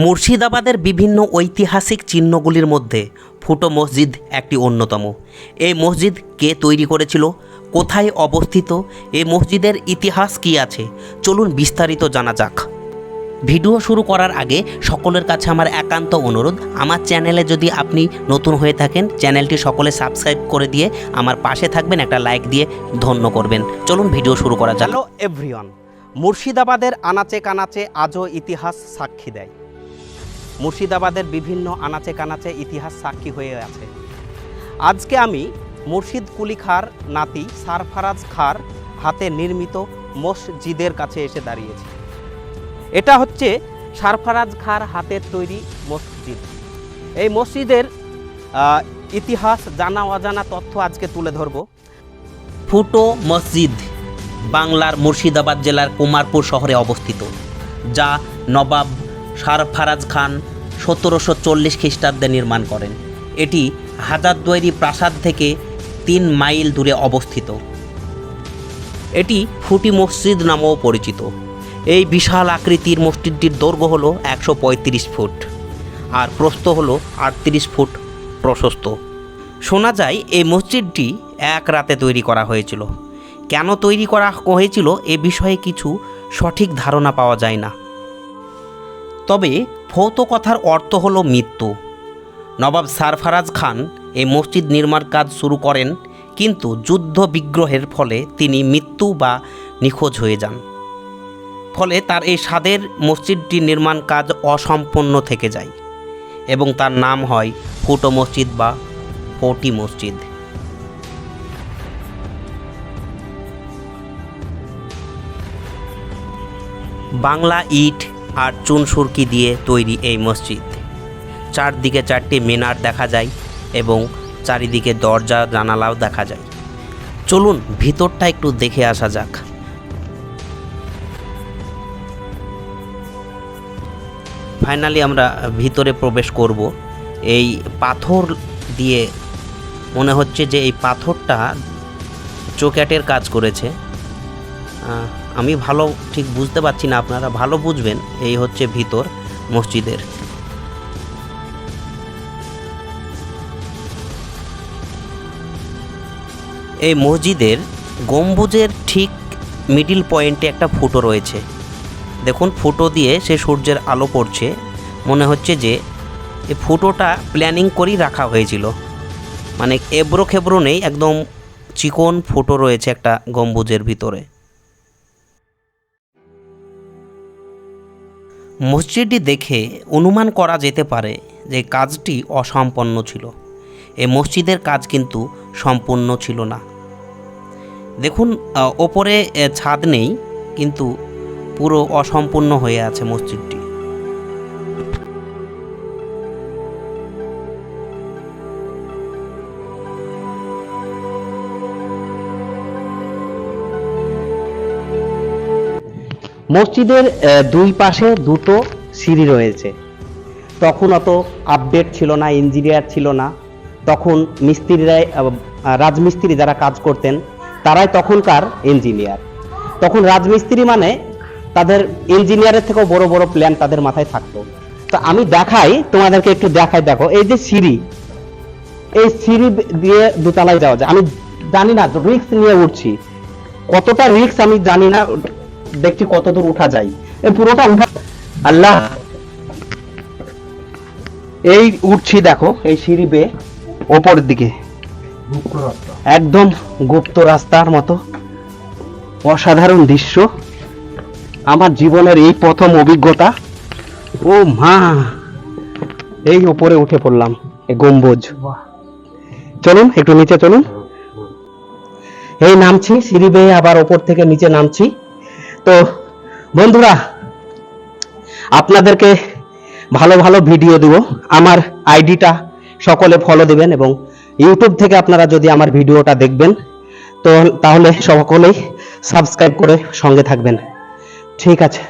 মুর্শিদাবাদের বিভিন্ন ঐতিহাসিক চিহ্নগুলির মধ্যে ফুটো মসজিদ একটি অন্যতম। এই মসজিদ কে তৈরি করেছিল? কোথায় অবস্থিত? এই মসজিদের ইতিহাস কী আছে? চলুন বিস্তারিত জানা যাক। ভিডিও শুরু করার আগে সকলের কাছে আমার একান্ত অনুরোধ, আমার চ্যানেলে যদি আপনি নতুন হয়ে থাকেন, চ্যানেলটি সকলে সাবস্ক্রাইব করে দিয়ে আমার পাশে থাকবেন, একটা লাইক দিয়ে ধন্য করবেন। চলুন ভিডিও শুরু করা যাক। এভরিওয়ান মুর্শিদাবাদের আনাচে কানাচে আজও ইতিহাস সাক্ষী দেয়। মুর্শিদাবাদের বিভিন্ন আনাচে কানাচে ইতিহাস সাক্ষী হয়ে আছে। আজকে আমি মুর্শিদ কুলি খার নাতি সারফারাজ খার হাতে নির্মিত মসজিদের কাছে এসে দাঁড়িয়েছি। এটা হচ্ছে সারফারাজ খার হাতের তৈরি মসজিদ। এই মসজিদের ইতিহাস জানা অজানা তথ্য আজকে তুলে ধরব। ফুটো মসজিদ বাংলার মুর্শিদাবাদ জেলার কুমারপুর শহরে অবস্থিত, যা নবাব সারফারাজ খান সতেরোশো চল্লিশ খ্রিস্টাব্দে নির্মাণ করেন। এটি হাজারদুয়ারি প্রাসাদ থেকে তিন মাইল দূরে অবস্থিত। এটি ফুটি মসজিদ নামেও পরিচিত। এই বিশাল আকৃতির মসজিদটির দৈর্ঘ্য হলো একশো পঁয়ত্রিশ ফুট আর প্রস্থ হলো আটত্রিশ ফুট প্রশস্ত। শোনা যায়, এই মসজিদটি এক রাতে তৈরি করা হয়েছিল। কেন তৈরি করা হয়েছিল এ বিষয়ে কিছু সঠিক ধারণা পাওয়া যায় না। তবে ভৌত কথার অর্থ হলো মৃত্যু। নবাব সারফারাজ খান এই মসজিদ নির্মাণ কাজ শুরু করেন, কিন্তু যুদ্ধ বিগ্রহের ফলে তিনি মৃত্যু বা নিখোঁজ হয়ে যান। ফলে তার এই স্বাদের মসজিদটি নির্মাণ কাজ অসম্পন্ন থেকে যায় এবং তার নাম হয় ফুটো মসজিদ বা ফোটি মসজিদ। বাংলা ইট আর চুন সুরকি দিয়ে তৈরি এই মসজিদ। চারদিকে চারটি মিনার দেখা যায় এবং চারিদিকে দরজা, জানালাও দেখা যায়। চলুন ভিতরটা একটু দেখে আসা যাক। ফাইনালি আমরা ভিতরে প্রবেশ করব। এই পাথর দিয়ে মনে হচ্ছে যে এই পাথরটা চোক্যাটের কাজ করেছে। আমি ভালো ঠিক বুঝতে পারছি না, আপনারা ভালো বুঝবেন, এই হচ্ছে ভিতর মসজিদের। এই মসজিদের গম্বুজের ঠিক মিডিল পয়েন্টে একটা ফুটো রয়েছে। দেখুন, ফুটো দিয়ে সে সূর্যের আলো পড়ছে। মনে হচ্ছে যে এই ফুটোটা প্ল্যানিং করেই রাখা হয়েছিল। মানে এবড়ো খেবড়ো নেই, একদম চিকন ফুটো রয়েছে একটা গম্বুজের ভিতরে। মসজিদটি দেখে অনুমান করা যেতে পারে যে কাজটি অসম্পন্ন ছিল। এই মসজিদের কাজ কিন্তু সম্পূর্ণ ছিল না। দেখুন ওপরে ছাদ নেই, কিন্তু পুরো অসম্পূর্ণ হয়ে আছে মসজিদটি। মসজিদের দুই পাশে দুটো সিঁড়ি রয়েছে। তখন অত আপডেট ছিল না ইঞ্জিনিয়ার ছিল না। তখন মিস্ত্রিরাই রাজমিস্ত্রি যারা কাজ করতেন, তারাই তখনকার ইঞ্জিনিয়ার তখন রাজমিস্ত্রি মানে তাদের ইঞ্জিনিয়ারের থেকেও বড় বড় প্ল্যান তাদের মাথায় থাকতো। তো আমি দেখাই, তোমাদেরকে একটু দেখাই, দেখো, এই যে সিঁড়ি। এই সিঁড়ি দিয়ে দোতলায় যাওয়া যায়। আমি জানি না রিক্স নিয়ে উঠছি। কতটা রিক্স আমি জানি না দেখছি কত দূর উঠা যায়? এই পুরোটা উঠা আল্লাহ এই উঠছি দেখো এই সিঁড়ি বেয়ে ওপরের দিকে। একদম গুপ্ত রাস্তার মতো। অসাধারণ দৃশ্য। আমার জীবনের এই প্রথম অভিজ্ঞতা। ও মা এই উপরে উঠে পড়লাম গম্বুজ। চলুন একটু নিচে চলুন। এই নামছি সিঁড়ি বেয়ে আবার ওপর থেকে নিচে নামছি। তো বন্ধুরা, আপনাদেরকে ভালো ভালো ভিডিও দেব। আমার আইডিটা সকলে ফলো দেবেন এবং ইউটিউব থেকে আপনারা যদি আমার ভিডিওটা দেখবেন, তো তাহলে সকলেই সাবস্ক্রাইব করে সঙ্গে থাকবেন। ঠিক আছে।